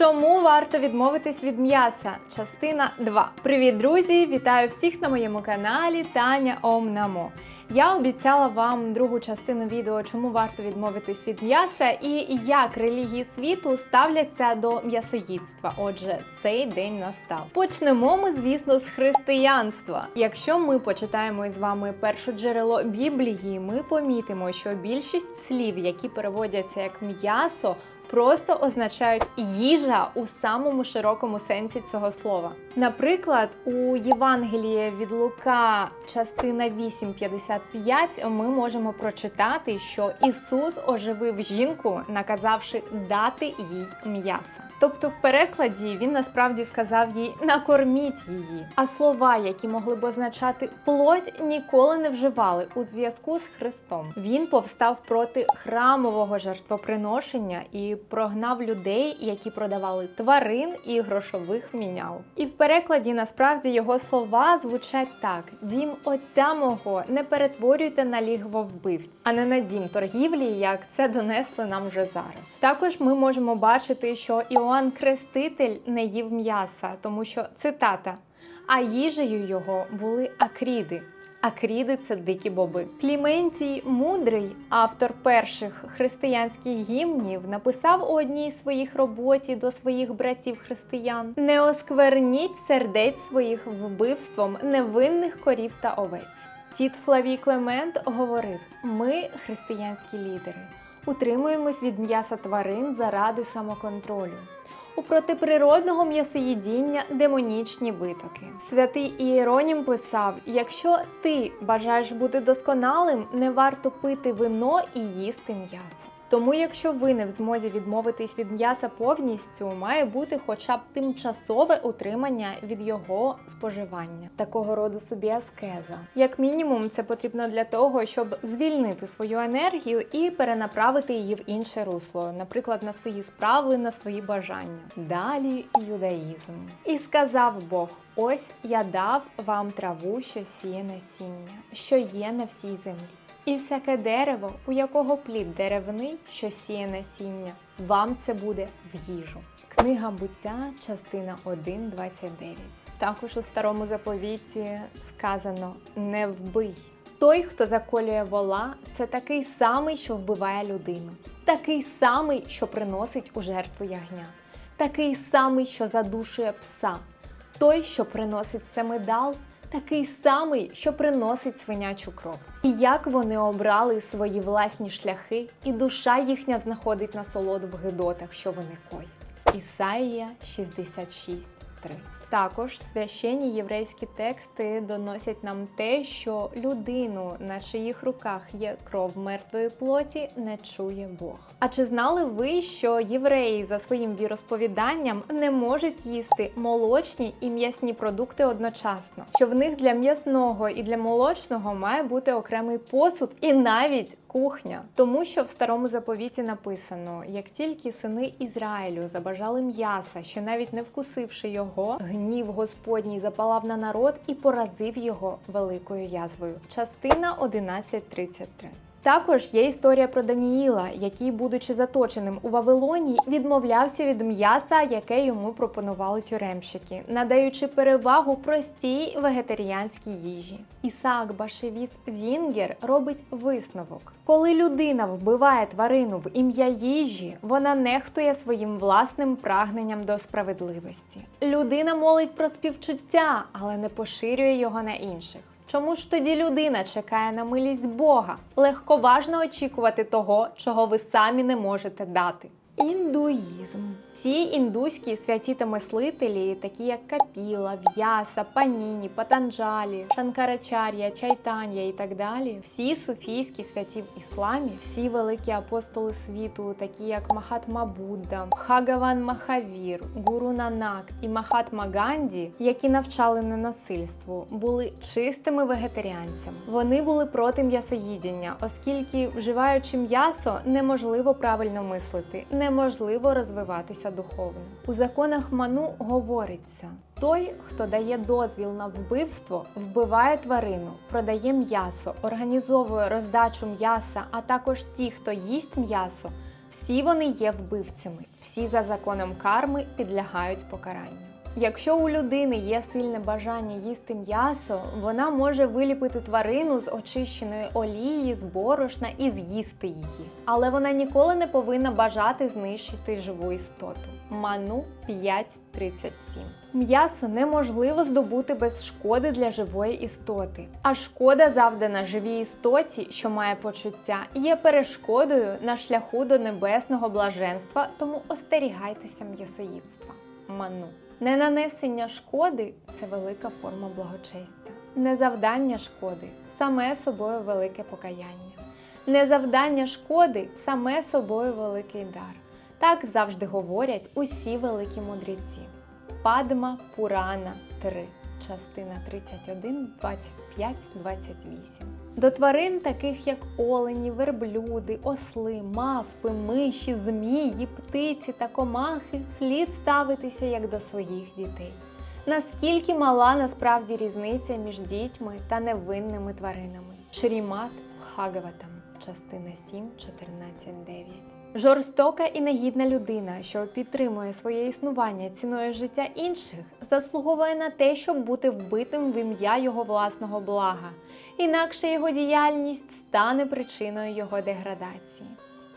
Чому варто відмовитись від м'яса? Частина 2. Привіт, друзі! Вітаю всіх на моєму каналі Таня Ом Намо. Я обіцяла вам другу частину відео, чому варто відмовитись від м'яса і як релігії світу ставляться до м'ясоїдства. Отже, цей день настав. Почнемо ми, звісно, з християнства. Якщо ми почитаємо із вами перше джерело Біблії, ми помітимо, що більшість слів, які переводяться як м'ясо, просто означають їжа у самому широкому сенсі цього слова. Наприклад, у Євангелії від Лука, частина 8.55, ми можемо прочитати, що Ісус оживив жінку, наказавши дати їй м'яса. Тобто, в перекладі він насправді сказав їй накорміть її. А слова, які могли б означати плоть, ніколи не вживали у зв'язку з Христом. Він повстав проти храмового жертвоприношення і прогнав людей, які продавали тварин і грошових мінял. І в перекладі насправді його слова звучать так: дім отця мого не перетворюйте на вбивць, а не на дім торгівлі, як це донесли нам вже зараз. Також ми можемо бачити, що Іоанн Креститель не їв м'яса, тому що цитата. А їжею його були акріди. Акріди це дикі боби. Кліментій Мудрий, автор перших християнських гімнів, написав у одній своїх роботі до своїх братів християн: не оскверніть сердець своїх вбивством невинних корів та овець. Тіт Флавій Клемент говорив: ми, християнські лідери, утримуємось від м'яса тварин заради самоконтролю. У протиприродного м'ясоїдіння демонічні витоки. Святий Ієронім писав: якщо ти бажаєш бути досконалим, не варто пити вино і їсти м'ясо. Тому, якщо ви не в змозі відмовитись від м'яса повністю, має бути хоча б тимчасове утримання від його споживання, такого роду собі аскеза. Як мінімум, це потрібно для того, щоб звільнити свою енергію і перенаправити її в інше русло, наприклад, на свої справи, на свої бажання. Далі юдаїзм. І сказав Бог: ось я дав вам траву, що сіє насіння, що є на всій землі. І всяке дерево, у якого плід деревний, що сіє насіння, вам це буде в їжу. Книга буття, частина 1, 29. Також у старому заповіті сказано не вбий. Той, хто заколює вола, це такий самий, що вбиває людину, такий самий, що приносить у жертву ягня, такий самий, що задушує пса, той, що приносить семидал, такий самий, що приносить свинячу кров. І як вони обрали свої власні шляхи, і душа їхня знаходить насолоду в гидотах, що вони коять. Ісаїя 66.3 також священні єврейські тексти доносять нам те, що людину, на чиїх руках є кров мертвої плоті, не чує Бог. А чи знали ви, що євреї за своїм віросповіданням не можуть їсти молочні і м'ясні продукти одночасно? Що в них для м'ясного і для молочного має бути окремий посуд і навіть кухня, тому що в старому заповіті написано: як тільки сини Ізраїлю забажали м'яса, ще навіть не вкусивши його, гнів Господній запалав на народ і поразив його великою язвою. Частина 11.33 також є історія про Даніїла, який, будучи заточеним у Вавилоні, відмовлявся від м'яса, яке йому пропонували тюремщики, надаючи перевагу простій вегетаріанській їжі. Ісаак Башевіс Зінгер робить висновок: коли людина вбиває тварину в ім'я їжі, вона нехтує своїм власним прагненням до справедливості. Людина молить про співчуття, але не поширює його на інших. Чому ж тоді людина чекає на милість Бога? Легковажно очікувати того, чого ви самі не можете дати. Індуїзм. Всі індуські святі та мислителі, такі як Капіла, В'яса, Паніні, Патанджалі, Шанкарачар'я, Чайтан'я і так далі, всі суфійські святі в ісламі, всі великі апостоли світу, такі як Махатма Будда, Хагаван Махавір, Гуру Нанак і Махатма Ганді, які навчали ненасильству, були чистими вегетаріанцями. Вони були проти м'ясоїдіння, оскільки, вживаючи м'ясо, неможливо правильно мислити, неможливо розвиватися духовно. У законах ману говориться: той, хто дає дозвіл на вбивство, вбиває тварину, продає м'ясо, організовує роздачу м'яса, а також ті, хто їсть м'ясо. Всі вони є вбивцями, всі за законом карми підлягають покаранню. Якщо у людини є сильне бажання їсти м'ясо, вона може виліпити тварину з очищеної олії, з борошна і з'їсти її. Але вона ніколи не повинна бажати знищити живу істоту. Ману 5.37. М'ясо неможливо здобути без шкоди для живої істоти. А шкода, завдана живій істоті, що має почуття, є перешкодою на шляху до небесного блаженства, тому остерігайтеся м'ясоїдства. Ману. Ненанесення шкоди це велика форма благочестя. Незавдання шкоди саме собою велике покаяння. Незавдання шкоди саме собою великий дар. Так завжди говорять усі великі мудреці. Падма Пурана 3, частина 31, 25, 28. До тварин, таких як олені, верблюди, осли, мавпи, миші, змії, птиці та комахи, слід ставитися як до своїх дітей. Наскільки мала насправді різниця між дітьми та невинними тваринами? Шрімат Бхагаватам, частина 7, 14, 9. Жорстока і негідна людина, що підтримує своє існування ціною життя інших, заслуговує на те, щоб бути вбитим в ім'я його власного блага, інакше його діяльність стане причиною його деградації.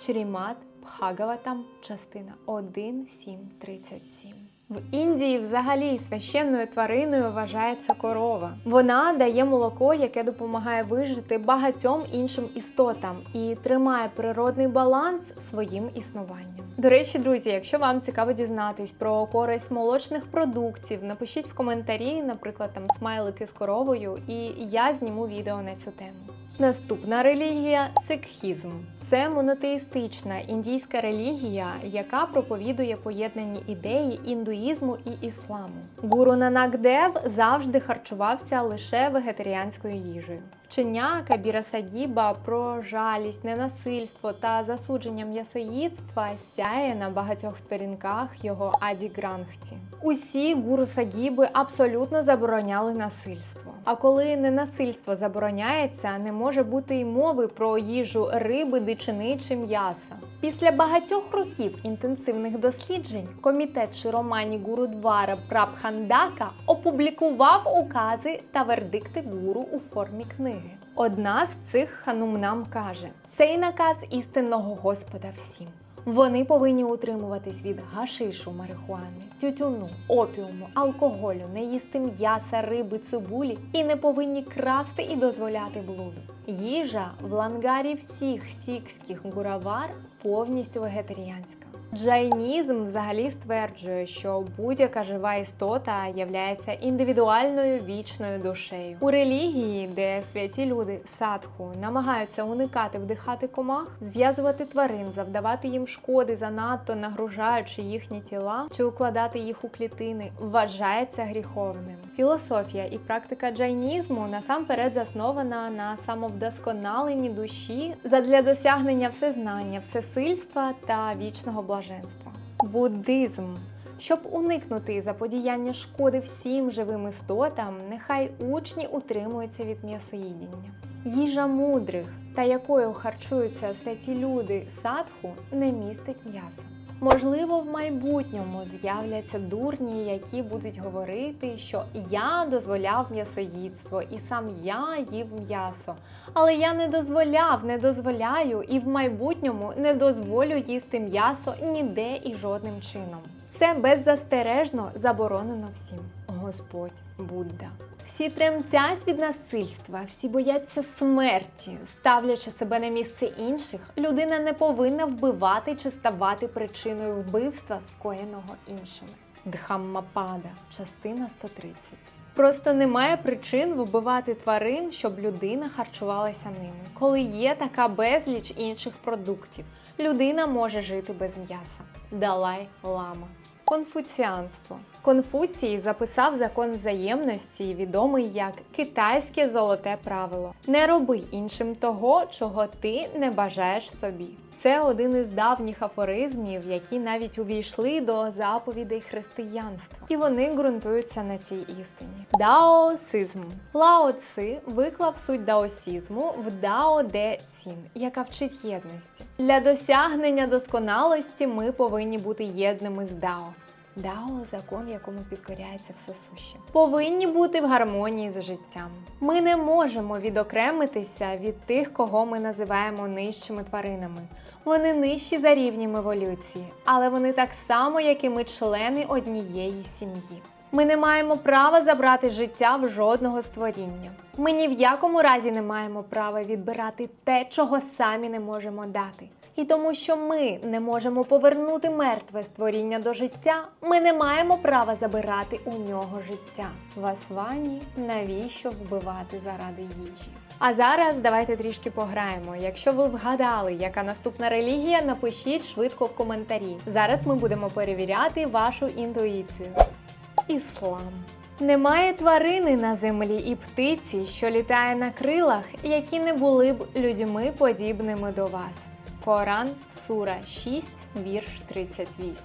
Шрімат Бхагаватам, частина 1, 7, 37. В Індії взагалі священною твариною вважається корова. Вона дає молоко, яке допомагає вижити багатьом іншим істотам і тримає природний баланс своїм існуванням. До речі, друзі, якщо вам цікаво дізнатись про користь молочних продуктів, напишіть в коментарі, наприклад, там смайлики з коровою, і я зніму відео на цю тему. Наступна релігія сикхізм. Це монотеїстична індійська релігія, яка проповідує поєднані ідеї індуїзму і ісламу. Гуру Нанак Дев завжди харчувався лише вегетаріанською їжею. Вчення Кабіра Сагіба про жалість, ненасильство та засудження м'ясоїдства сяє на багатьох сторінках його Аді Грангті. Усі гуру Сагіби абсолютно забороняли насильство. А коли ненасильство забороняється, не може бути й мови про їжу риби, дичини чи м'яса. Після багатьох років інтенсивних досліджень комітет Широмані Гурудвара Прабхандака опублікував укази та вердикти гуру у формі книги. Одна з цих ханумнам каже: цей наказ істинного Господа всім. Вони повинні утримуватись від гашишу, марихуани, тютюну, опіуму, алкоголю, не їсти м'яса, риби, цибулі і не повинні красти і дозволяти блуду. Їжа в лангарі всіх сікських гуравар повністю вегетаріанська. Джайнізм взагалі стверджує, що будь-яка жива істота являється індивідуальною вічною душею. У релігії, де святі люди садху намагаються уникати вдихати комах, зв'язувати тварин, завдавати їм шкоди, занадто нагружаючи їхні тіла чи укладати їх у клітини, вважається гріховним. Філософія і практика джайнізму насамперед заснована на самовдосконаленні душі задля досягнення всезнання, всесильства та вічного блаженства. Буддизм. Щоб уникнути заподіяння шкоди всім живим істотам, нехай учні утримуються від м'ясоїдіння. Їжа мудрих, та якою харчуються святі люди садху, не містить м'яса. Можливо, в майбутньому з'являться дурні, які будуть говорити, що я дозволяв м'ясоїдство і сам я їв м'ясо. Але я не дозволяв, не дозволяю і в майбутньому не дозволю їсти м'ясо ніде і жодним чином. Це беззастережно заборонено всім. Господь Будда. Всі тремтять від насильства, всі бояться смерті, ставлячи себе на місце інших, людина не повинна вбивати чи ставати причиною вбивства, скоєного іншими. Дхаммапада, частина 130. Просто немає причин вбивати тварин, щоб людина харчувалася ними. Коли є така безліч інших продуктів, людина може жити без м'яса. Далай Лама. Конфуціанство. Конфуцій записав закон взаємності, відомий як китайське золоте правило: не роби іншим того, чого ти не бажаєш собі. Це один із давніх афоризмів, які навіть увійшли до заповідей християнства, і вони ґрунтуються на цій істині. Даосизм Лао Ци виклав суть даосізму в Дао Де Цін, яка вчить єдності. Для досягнення досконалості ми повинні бути єдними з Дао. Дао закон, якому підкоряється все суще. Повинні бути в гармонії з життям. Ми не можемо відокремитися від тих, кого ми називаємо нижчими тваринами. Вони нижчі за рівнем еволюції, але вони так само, як і ми члени однієї сім'ї. Ми не маємо права забрати життя в жодного створіння. Ми ні в якому разі не маємо права відбирати те, чого самі не можемо дати. І тому, що ми не можемо повернути мертве створіння до життя, ми не маємо права забирати у нього життя. Васвані, навіщо вбивати заради їжі? А зараз давайте трішки пограємо. Якщо ви вгадали, яка наступна релігія, напишіть швидко в коментарі. Зараз ми будемо перевіряти вашу інтуїцію. Іслам. Немає тварини на землі і птиці, що літає на крилах, які не були б людьми подібними до вас. Коран, сура 6, вірш 38.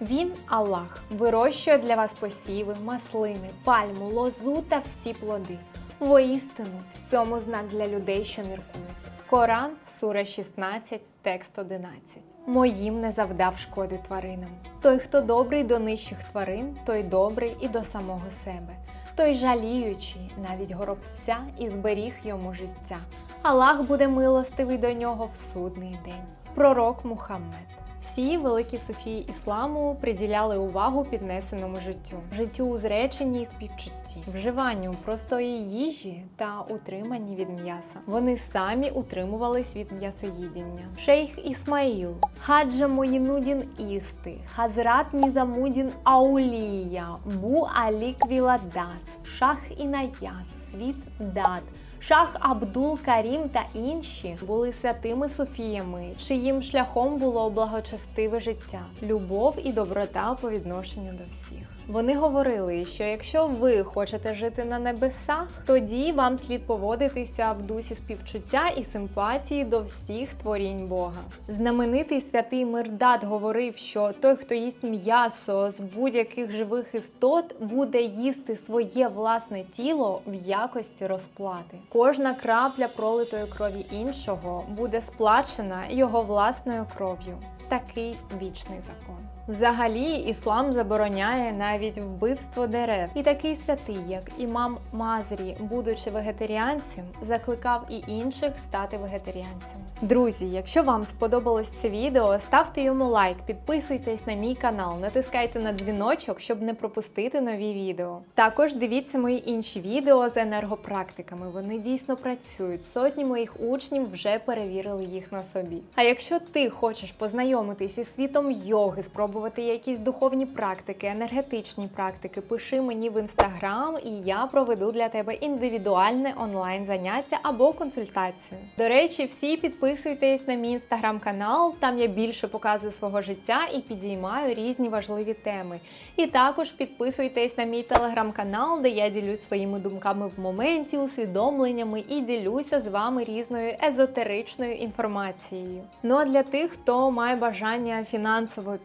Він, Аллах, вирощує для вас посіви, маслини, пальму, лозу та всі плоди. Воістину, в цьому знак для людей, що міркують. Коран, сура 16, текст 11. Моїм не завдав шкоди тваринам. Той, хто добрий до нижчих тварин, той добрий і до самого себе. Той жаліючи навіть горобця і зберіг йому життя. Аллах буде милостивий до нього в судний день. Пророк Мухаммед. Всі великі суфії ісламу приділяли увагу піднесеному життю, життю у зреченні і співчутті, вживанню простої їжі та утриманні від м'яса. Вони самі утримувались від м'ясоїдіння. Шейх Ісмаїл, Хаджа Моїнудін Істи, Хазрат Нізамудін Аулія, Бу Алік Віладас, Шах Інаят, Світ Дад. Шах Абдул Карім та інші були святими Софіями, чиїм шляхом було благочестиве життя, любов і доброта по відношенню до всіх. Вони говорили, що якщо ви хочете жити на небесах, тоді вам слід поводитися в дусі співчуття і симпатії до всіх творінь Бога. Знаменитий святий Мирдат говорив, що той, хто їсть м'ясо з будь-яких живих істот, буде їсти своє власне тіло в якості розплати. Кожна крапля пролитої крові іншого буде сплачена його власною кров'ю. Такий вічний закон. Взагалі, іслам забороняє навіть вбивство дерев. І такий святий, як імам Мазрі, будучи вегетаріанцем, закликав і інших стати вегетаріанцями. Друзі, якщо вам сподобалось це відео, ставте йому лайк, підписуйтесь на мій канал, натискайте на дзвіночок, щоб не пропустити нові відео. Також дивіться мої інші відео з енергопрактиками. Вони дійсно працюють. Сотні моїх учнів вже перевірили їх на собі. А якщо ти хочеш познайомитись із світом йоги, спробувати якісь духовні практики, енергетичні практики, пиши мені в інстаграм, і я проведу для тебе індивідуальне онлайн заняття або консультацію. До речі, всі підписуйтесь на мій інстаграм-канал, там я більше показую свого життя і підіймаю різні важливі теми. І також підписуйтесь на мій телеграм-канал, де я ділюсь своїми думками в моменті, усвідомленнями і ділюся з вами різною езотеричною інформацією. Ну а для тих, хто має бажання фінансово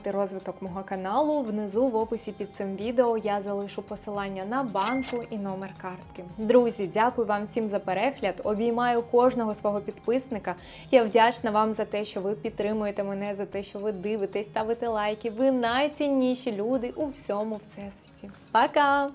підтримати розвиток мого каналу, внизу в описі під цим відео я залишу посилання на банку і номер картки. Друзі, дякую вам всім за перегляд. Обіймаю кожного свого підписника. Я вдячна вам за те, що ви підтримуєте мене, за те, що ви дивитесь, ставите лайки. Ви найцінніші люди у всьому всесвіті. Пока!